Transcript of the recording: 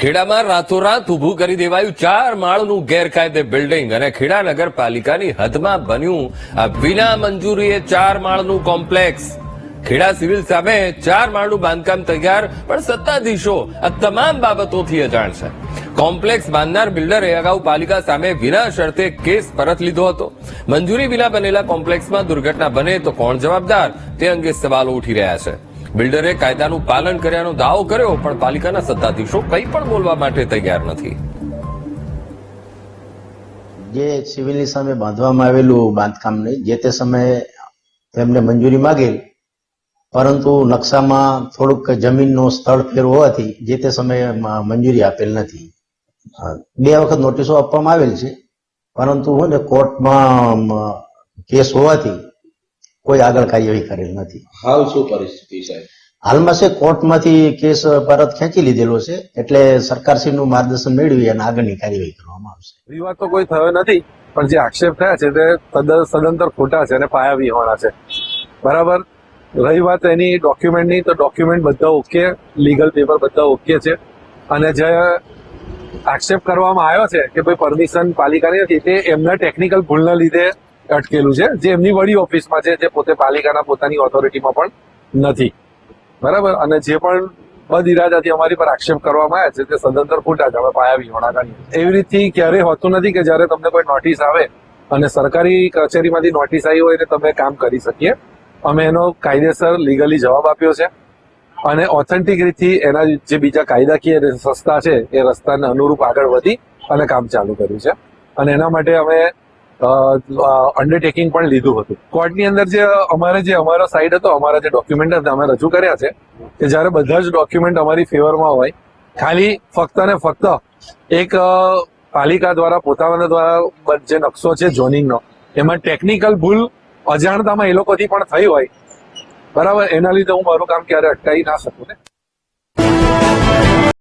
ખેડામાં રાતોરાત ઊભું કરી દેવાયું ચાર માળનું ગેરકાયદે બિલ્ડિંગ અને ખેડા નગરપાલિકાની હદમાં બન્યું. આ વિના મંજૂરીએ ચાર માળનું કોમ્પ્લેક્સ. ખેડા સિવિલ સામે ચાર માળનું બાંધકામ તૈયાર, પણ સત્તાધીશો આ તમામ બાબતોથી અજાણ છે. કોમ્પ્લેક્સ બાંધનાર બિલ્ડરે અગાઉ પાલિકા સામે વિના શરતે કેસ પરત લીધો હતો. મંજૂરી વિના બનેલા કોમ્પ્લેક્સમાં દુર્ઘટના બને તો કોણ જવાબદાર? તે અંગે સવાલો ઉઠી રહ્યા છે. બિલ્ડરે કાયદાનું પાલન કર્યાનો દાવો કર્યો, પણ પાલિકાના સત્તાધીશો કંઈ પણ બોલવા માટે તૈયાર નથી. જે સિવિલની સામે બાંધવામાં આવેલું બાંધકામને જે તે સમયે તેમને મંજૂરી માગેલ, પરંતુ નકશામાં થોડુંક જમીનનો સ્થળ ફેર હોવાથી જે તે સમયે મંજૂરી આપેલ નથી. બે વખત નોટિસો આપવામાં આવેલ છે, પરંતુ કોર્ટમાં કેસ હોવાથી કોઈ આગળ કાર્યવાહી કરેલ નથી. હાલ શું પરિસ્થિતિ છે? હાલમાં છે કોર્ટમાંથી કેસ પરત ખેંચી લીધેલો છે એટલે સરકારશ્રીનું માર્ગદર્શન મેળવી અને આગળની કાર્યવાહી કરવામાં આવશે. વિવાદ તો કોઈ થયો નથી પણ જે આક્ષેપ થયા છે તે સદંતર ખોટા છે અને પાયા વિહોણા છે. બરાબર? રહી વાત એની ડોક્યુમેન્ટની તો ડોક્યુમેન્ટ બધા ઓકે લીગલ પેપર બધા ઓકે છે. અને જે આક્ષેપ કરવામાં આવ્યો છે કે ભાઈ પરમિશન પાલિકાની નથી તે એમના ટેકનિકલ ભૂલના લીધે અટકેલું છે. જે એમની વડી ઓફિસમાં છે, જે પોતે પાલિકાના પોતાની ઓથોરિટીમાં પણ નથી. બરાબર? અને જે પણ બદ ઇરાદાથી અમારી પર આક્ષેપ કરવામાં આવ્યા છે, તે સદંતર ખોટા છે. પાયા વિહોણા એવી રીતથી ક્યારેય હોતું નથી કે જ્યારે તમને કોઈ નોટિસ આવે અને સરકારી કચેરીમાંથી નોટિસ આવી હોય ને તમે કામ કરી શકીએ. અમે એનો કાયદેસર લીગલી જવાબ આપ્યો છે. અને ઓથેન્ટિક રીતથી એના જે બીજા કાયદાકીય રસ્તા છે, એ રસ્તાને અનુરૂપ આગળ વધી અને કામ ચાલુ કર્યું છે. અને એના માટે અમે અંડરટેકિંગ પણ લીધું હતું. કોર્ટની અંદર જે અમારે જે, અમારો સાઈડ હતો, અમારા જે ડોક્યુમેન્ટ હતા, અમે રજૂ કર્યા છે, કે જ્યારે બધા જ ડોક્યુમેન્ટ અમારી ફેવરમાં હોય, ખાલી ફક્ત ને ફક્ત એક પાલિકા દ્વારા, પોતાના દ્વારા જે નકશો છે ઝોનિંગનો એમાં ટેકનિકલ ભૂલ અજાણતામાં એ લોકોથી પણ થઈ હોય. બરાબર? એના લીધે હું મારું કામ ક્યારે અટકાવી ના શકું ને?